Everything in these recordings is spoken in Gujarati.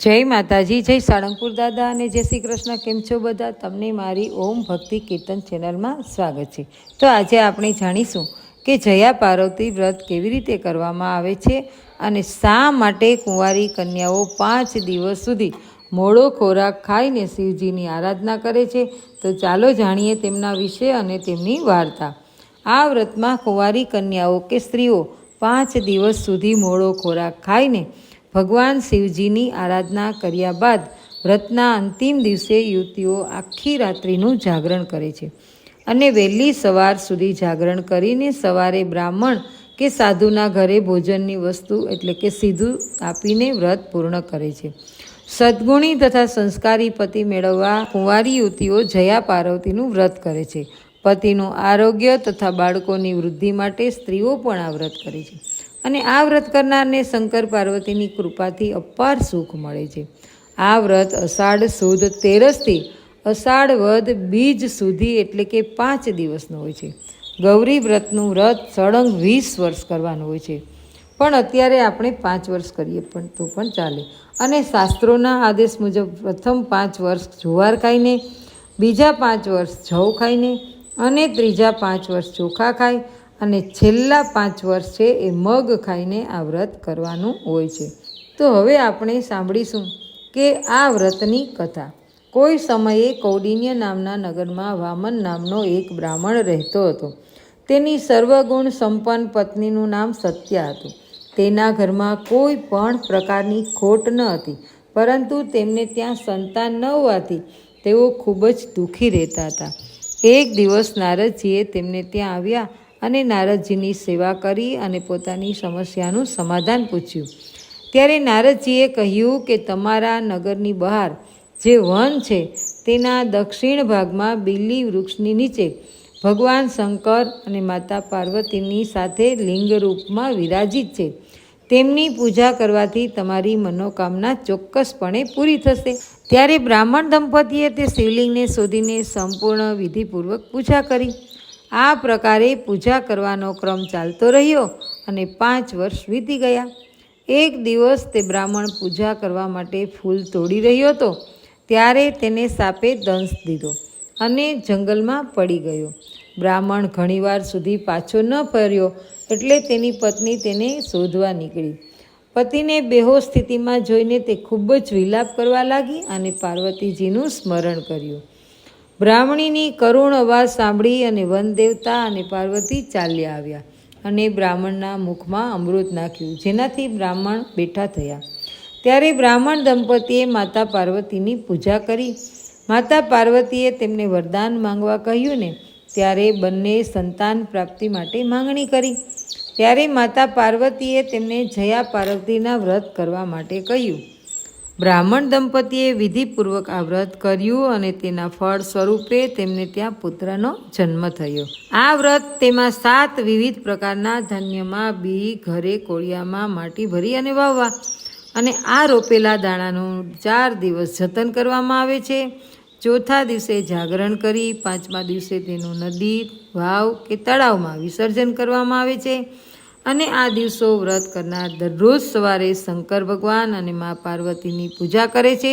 જય માતાજી, જય સાળંગપુર દાદા અને જય શ્રી કૃષ્ણ. કેમ છો બધા? તમને મારી ઓમ ભક્તિ કીર્તન ચેનલમાં સ્વાગત છે. તો આજે આપણે જાણીશું કે જયા પાર્વતી વ્રત કેવી રીતે કરવામાં આવે છે અને શા માટે કુંવારી કન્યાઓ પાંચ દિવસ સુધી મોડો ખોરાક ખાઈને શિવજીની આરાધના કરે છે? તો ચાલો જાણીએ તેમના વિશે અને તેમની વાર્તા. આ વ્રતમાં કુંવારી કન્યાઓ કે સ્ત્રીઓ પાંચ દિવસ સુધી મોડો ખોરાક ખાઈને ભગવાન શિવજીની આરાધના કર્યા બાદ વ્રતના અંતિમ દિવસે યુવતીઓ આખી રાત્રિનું જાગરણ કરે છે. અને વહેલી સવાર સુધી જાગરણ કરીને સવારે બ્રાહ્મણ કે સાધુના ઘરે ભોજનની વસ્તુ એટલે કે સીધું આપીને વ્રત પૂર્ણ કરે છે. સદગુણી તથા સંસ્કારી પતિ મેળવવા કુંવારી યુવતીઓ જયા પાર્વતીનું વ્રત કરે છે. પતિનું આરોગ્ય તથા બાળકોની વૃદ્ધિ માટે સ્ત્રીઓ પણ આ વ્રત કરે છે. અને આ વ્રત કરનારને શંકર પાર્વતીની કૃપાથી અપાર સુખ મળે છે. આ વ્રત અષાઢ સુદ તેરસથી અષાઢ વદ બીજ સુધી એટલે કે પાંચ દિવસનું હોય છે. ગૌરી વ્રતનું વ્રત સળંગ વીસ વર્ષ કરવાનું હોય છે. પણ અત્યારે આપણે પાંચ વર્ષ કરીએ પણ તો પણ ચાલે. અને શાસ્ત્રોના આદેશ મુજબ પ્રથમ પાંચ વર્ષ જુવાર ખાઈને, બીજા પાંચ વર્ષ જવ ખાઈને અને ત્રીજા પાંચ વર્ષ ચોખા ખાય અને છેલ્લા પાંચ વર્ષ છે એ મગ ખાઈને આ વ્રત કરવાનું હોય છે. તો હવે આપણે સાંભળીશું કે આ વ્રતની કથા. કોઈ સમયે કૌડિન્ય નામના નગરમાં વામન નામનો એક બ્રાહ્મણ રહેતો હતો. તેની સર્વગુણ સંપન્ન પત્નીનું નામ સત્યા હતું. તેના ઘરમાં કોઈ પણ પ્રકારની ખોટ ન હતી, પરંતુ તેમને ત્યાં સંતાન ન હોવાથી તેઓ ખૂબ જ દુઃખી રહેતા હતા. એક દિવસ નારદજીએ તેમને ત્યાં આવ્યા અને નારદજીની સેવા કરી અને પોતાની સમસ્યાનું સમાધાન પૂછ્યું. ત્યારે નારદજીએ કહ્યું કે તમારા નગરની બહાર જે વન છે, તેના દક્ષિણ ભાગમાં બિલ્લી વૃક્ષની નીચે ભગવાન શંકર અને માતા પાર્વતીની સાથે લિંગ રૂપમાં વિરાજિત છે. તેમની પૂજા કરવાથી તમારી મનોકામના ચોક્કસપણે પૂરી થશે. ત્યારે બ્રાહ્મણ દંપતીએ તે શિવલિંગને શોધીને સંપૂર્ણ વિધિપૂર્વક પૂજા કરી. આ પ્રકારે પૂજા કરવાનો ક્રમ ચાલતો રહ્યો અને પાંચ વર્ષ વીતી ગયા. એક દિવસ તે બ્રાહ્મણ પૂજા કરવા માટે ફૂલ તોડી રહ્યો હતો. ત્યારે તેને સાપે દંશ દીધો અને જંગલમાં પડી ગયો. બ્રાહ્મણ ઘણીવાર સુધી પાછો ન ફર્યો એટલે તેની પત્ની તેને શોધવા નીકળી. પતિને બેહોશ સ્થિતિમાં જોઈને તે ખૂબ જ વિલાપ કરવા લાગી અને પાર્વતીજીનું સ્મરણ કર્યું. બ્રાહ્મણીની કરુણ અવાજ સાંભળી અને વનદેવતા અને પાર્વતી ચાલ્યા આવ્યા અને બ્રાહ્મણના મુખમાં અમૃત નાખ્યું, જેનાથી બ્રાહ્મણ બેઠા થયા. ત્યારે બ્રાહ્મણ દંપતીએ માતા પાર્વતીની પૂજા કરી. માતા પાર્વતીએ તેમને વરદાન માંગવા કહ્યું ને, ત્યારે બંને સંતાન પ્રાપ્તિ માટે માંગણી કરી. ત્યારે માતા પાર્વતીએ તેમને જયા પાર્વતીના વ્રત કરવા માટે કહ્યું બ્રાહ્મણ દંપતીએ વિધિપૂર્વક આ વ્રત કર્યું અને તેના ફળ સ્વરૂપે તેમને ત્યાં પુત્રનો જન્મ થયો. આ વ્રત તેમાં સાત વિવિધ પ્રકારના ધાન્યમાં બી, ઘરે કોળિયામાં માટી ભરી અને વાવવા. અને આ રોપેલા દાણાનું ચાર દિવસ જતન કરવામાં આવે છે. ચોથા દિવસે જાગરણ કરી, પાંચમા દિવસે તેનું નદી, વાવ કે તળાવમાં વિસર્જન કરવામાં આવે છે. અને આ દિવસો વ્રત કરનાર દરરોજ સવારે શંકર ભગવાન અને મા પાર્વતીની પૂજા કરે છે.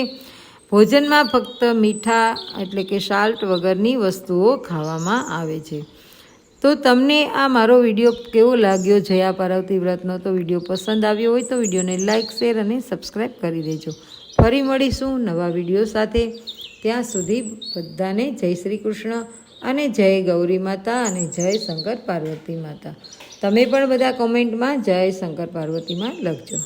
ભોજનમાં ફક્ત મીઠા એટલે કે સાલ્ટ વગરની વસ્તુઓ ખાવામાં આવે છે. તો તમને આ મારો વીડિયો કેવો લાગ્યો? જયા પાર્વતી વ્રતનો તો વીડિયો પસંદ આવ્યો હોય તો વિડીયોને લાઇક શેર અને સબસ્ક્રાઈબ કરી દેજો. ફરી મળીશું નવા વીડિયો સાથે. ત્યાં સુધી બધાને જય શ્રી કૃષ્ણ અને જય ગૌરી માતા અને જય શંકર પાર્વતી માતા. તમે પણ બધા કોમેન્ટમાં જય શંકર પાર્વતીમાં લખજો.